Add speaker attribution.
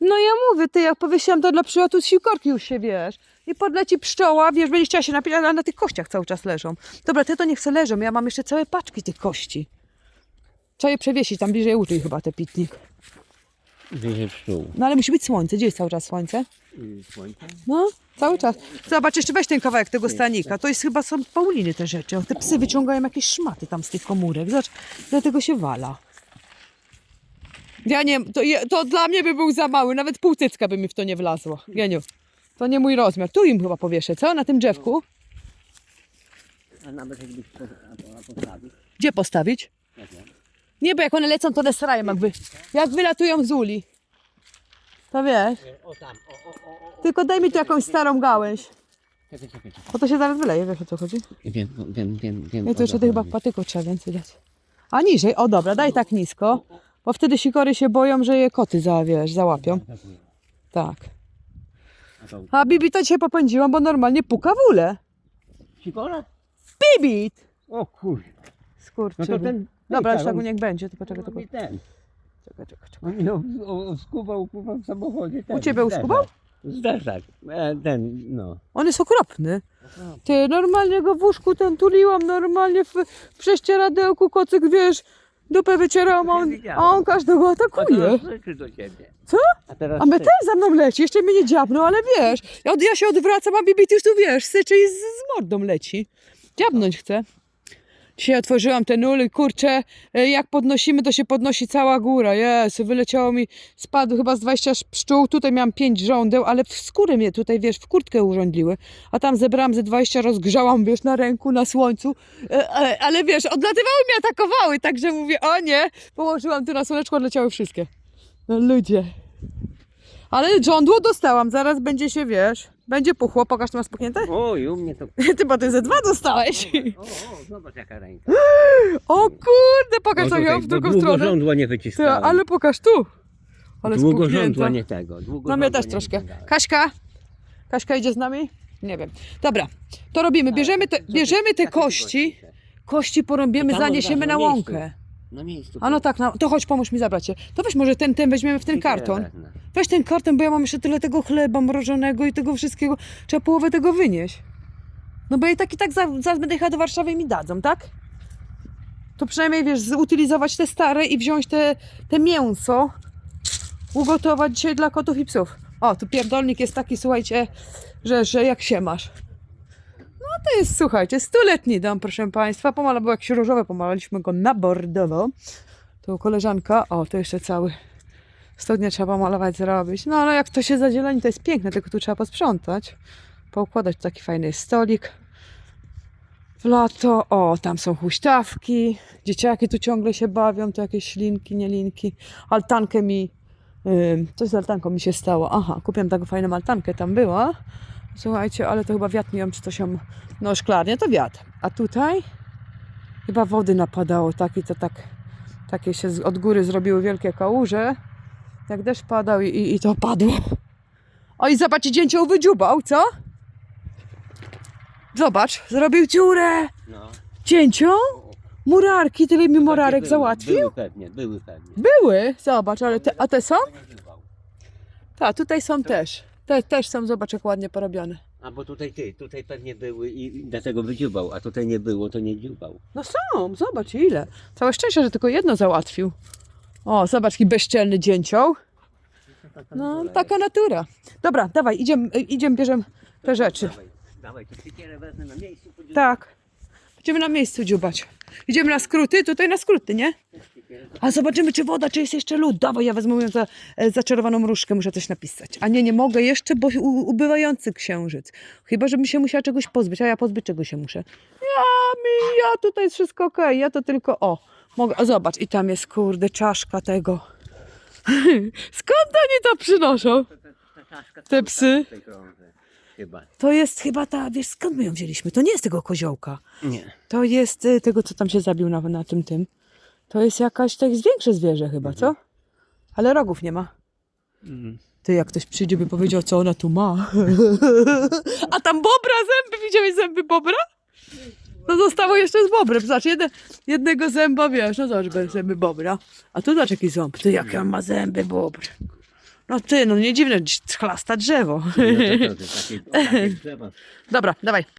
Speaker 1: No ja mówię, ty jak powiesiłam to dla przylotu z siłkorki już się wiesz. I podleci pszczoła, wiesz, będzie chciała się napić, ale na tych kościach cały czas leżą. Dobra, te to niech se leżą, ja mam jeszcze całe paczki tych kości. Trzeba je przewiesić, tam bliżej użyj chyba te pitnik.
Speaker 2: Wyżej pszczół.
Speaker 1: No ale musi być słońce, gdzie jest cały czas słońce?
Speaker 2: I słońce.
Speaker 1: No, cały czas. Zobacz, jeszcze weź ten kawałek tego stanika. To jest chyba są Pauliny te rzeczy. O, Te psy wyciągają jakieś szmaty tam z tych komórek. Zobacz, dlatego się wala. Ja nie, to, je- to dla mnie by był za mały, nawet pół cycka by mi w to nie wlazło. Geniu, to nie mój rozmiar. Tu im chyba powieszę, co? Na tym drzewku?
Speaker 2: A nawet jakbyś po- a- a postawił.
Speaker 1: Gdzie postawić?
Speaker 2: Nie wiem.
Speaker 1: Nie, bo jak one lecą, to one srają jak, wy, jak wylatują z uli. To wiesz.
Speaker 2: O tam, o, o, o, o.
Speaker 1: Tylko daj mi tu jakąś starą gałęź.
Speaker 2: Czekaj, czekaj, czekaj.
Speaker 1: Bo to się zaraz wyleje, wiesz o co chodzi?
Speaker 2: Wiem, wiem, wiem, wiem.
Speaker 1: Nie,
Speaker 2: o
Speaker 1: to jeszcze
Speaker 2: co
Speaker 1: tych chyba patyków trzeba więcej dać. A niżej, o dobra, daj tak nisko, bo wtedy sikory się boją, że je koty za, wiesz, załapią. Tak.
Speaker 2: A to
Speaker 1: Bibi to dzisiaj popędziłam, bo normalnie puka w ule.
Speaker 2: Sikora?
Speaker 1: Bibi!
Speaker 2: O kur...
Speaker 1: Skurczy.
Speaker 2: No to ten...
Speaker 1: Dobra, jeszcze
Speaker 2: on-
Speaker 1: niech będzie, tylko
Speaker 2: on
Speaker 1: tylko.
Speaker 2: mi ten.
Speaker 1: Czekaj, czekaj, czekaj.
Speaker 2: On mi oskubał, w samochodzie. Ten,
Speaker 1: U ciebie
Speaker 2: zderzak.
Speaker 1: uskubał?
Speaker 2: Zderzak. E, ten, no.
Speaker 1: On jest okropny. Ty, normalnie go w łóżku ten tuliłam, normalnie w, w prześcieradełku kocyk, wiesz, dupę wycierałam, a on, a on każdego atakuje.
Speaker 2: do ciebie.
Speaker 1: Co?
Speaker 2: A teraz
Speaker 1: A my
Speaker 2: ty.
Speaker 1: też za mną leci, jeszcze mnie nie dziabnął, ale wiesz, ja, ja się odwracam, a Bibi już tu wiesz, syczy i z, z mordą leci. Dziabnąć chce. Dzisiaj otworzyłam ten ul i kurczę, e, jak podnosimy, to się podnosi cała góra. Jezu, wyleciało mi, spadł chyba z 20 pszczół, tutaj miałam 5 żądeł, ale w skórę mnie tutaj, wiesz, w kurtkę urządliły. A tam zebrałam ze 20, rozgrzałam, wiesz, na ręku, na słońcu. E, e, ale wiesz, odlatywały mnie, atakowały, także mówię, o nie, położyłam tu na słoneczko, odleciały wszystkie. No ludzie. Ale żądło dostałam, zaraz będzie się, wiesz, będzie puchło, pokaż, to masz spuchnięte?
Speaker 2: Oj, u mnie to...
Speaker 1: Ty, bo ty ze dwa dostałeś.
Speaker 2: O, o, zobacz jaka ręka.
Speaker 1: O kurde, pokaż tak ją w drugą
Speaker 2: długo
Speaker 1: stronę.
Speaker 2: żądła nie
Speaker 1: Ty,
Speaker 2: wyciskałem.
Speaker 1: ale pokaż tu. Ale
Speaker 2: Długo żądła nie tego. Długo
Speaker 1: No mnie
Speaker 2: żądła
Speaker 1: też
Speaker 2: nie
Speaker 1: troszkę.
Speaker 2: wyciągałem.
Speaker 1: Kaśka? Kaśka idzie z nami? Nie wiem. Dobra, to robimy. Bierzemy te,
Speaker 2: Co ty-
Speaker 1: bierzemy te
Speaker 2: takie
Speaker 1: kości,
Speaker 2: gości?
Speaker 1: kości porąbiemy,
Speaker 2: To tam
Speaker 1: zaniesiemy
Speaker 2: od
Speaker 1: na
Speaker 2: razu na miejscu.
Speaker 1: łąkę.
Speaker 2: Na miejscu.
Speaker 1: A no tak, no, to chodź, pomóż mi zabrać się. To weź może ten, ten weźmiemy w ten karton.
Speaker 2: wezmę.
Speaker 1: Weź ten karton, bo ja mam jeszcze tyle tego chleba mrożonego i tego wszystkiego. Trzeba połowę tego wynieść. No bo ja i tak i tak za- zaraz będę jechała do Warszawy i mi dadzą, tak? To przynajmniej wiesz, zutylizować te stare i wziąć te, te mięso, ugotować dzisiaj dla kotów i psów. O, tu pierdolnik jest taki, słuchajcie, że, że jak się masz. To jest, słuchajcie, stuletni dom, proszę Państwa. Pomala był jakiś różowy, pomalaliśmy go na bordowo. Tu koleżanka, o, to jeszcze cały Studnie trzeba malować, zrobić. No ale jak to się zazieleni, to jest piękne, tylko tu trzeba posprzątać. Poukładać tu taki fajny stolik. W lato, o, tam są huśtawki. Dzieciaki tu ciągle się bawią, to jakieś ślinki, nielinki. Altankę mi, ym, coś z altanką mi się stało. Aha, kupiłam taką fajną altankę, tam była. Słuchajcie, ale to chyba wiatr nie wiem, czy to się, no szklarnie to wiatr. A tutaj chyba wody napadało, tak i to tak, takie się od góry zrobiły wielkie kałuże jak deszcz padał i, i, i to padło. O i zobacz, dzięcioł wydziubał, co? Zobacz, zrobił dziurę.
Speaker 2: No.
Speaker 1: Murarki, tyle mi murarek
Speaker 2: Były,
Speaker 1: załatwił?
Speaker 2: Były pewnie, były pewnie.
Speaker 1: Były, zobacz, ale te, a te są? Tak, tutaj są też. Te też są, zobacz jak ładnie porobione.
Speaker 2: A bo tutaj ty, tutaj pewnie były i dlatego wydziubał, a tutaj nie było, to nie dziubał.
Speaker 1: No są, zobacz ile. Całe szczęście, że tylko jedno załatwił. O, zobacz, jaki bezczelny dzięcioł. No, taka natura. Dobra, dawaj, idziemy, idziemy bierzemy te rzeczy.
Speaker 2: Dawaj, dawaj, to siekierę wezmę na miejscu. podziubam.
Speaker 1: Tak. Będziemy na miejscu dziubać. Idziemy na skróty, tutaj na skróty, nie? A zobaczymy, czy woda, czy jest jeszcze lód. Dawaj, ja wezmę moją za, e, zaczarowaną różkę, muszę coś napisać. A nie, nie mogę jeszcze, bo u, ubywający księżyc. Chyba, żebym się musiała czegoś pozbyć, a ja pozbyć czego się muszę. Ja, mi, ja, tutaj jest wszystko okej, ja to tylko, o, mogę, o, zobacz, i tam jest, kurde, czaszka tego. Skąd oni to przynoszą? Te psy?
Speaker 2: Chyba.
Speaker 1: To jest chyba ta, wiesz, skąd my ją wzięliśmy? To nie jest tego koziołka.
Speaker 2: Nie.
Speaker 1: To jest y, tego, co tam się zabił na, na tym tym. To jest jakaś, to jest większe zwierzę chyba, co? Ale rogów nie ma.
Speaker 2: Mhm.
Speaker 1: Ty, jak ktoś przyjdzie, by powiedział, co ona tu ma. A tam bobra zęby, widziałeś zęby bobra? No zostało jeszcze z bobrem. Zobacz, jedne, jednego zęba, wiesz, no zobacz, bez zęby bobra. A tu zobacz jaki ząb. Ty, jak on ma zęby bobr. No ty, no nie dziwne, chlasta drzewo.
Speaker 2: No to, to, to, takie, takie drzewa.
Speaker 1: Dobra, dawaj.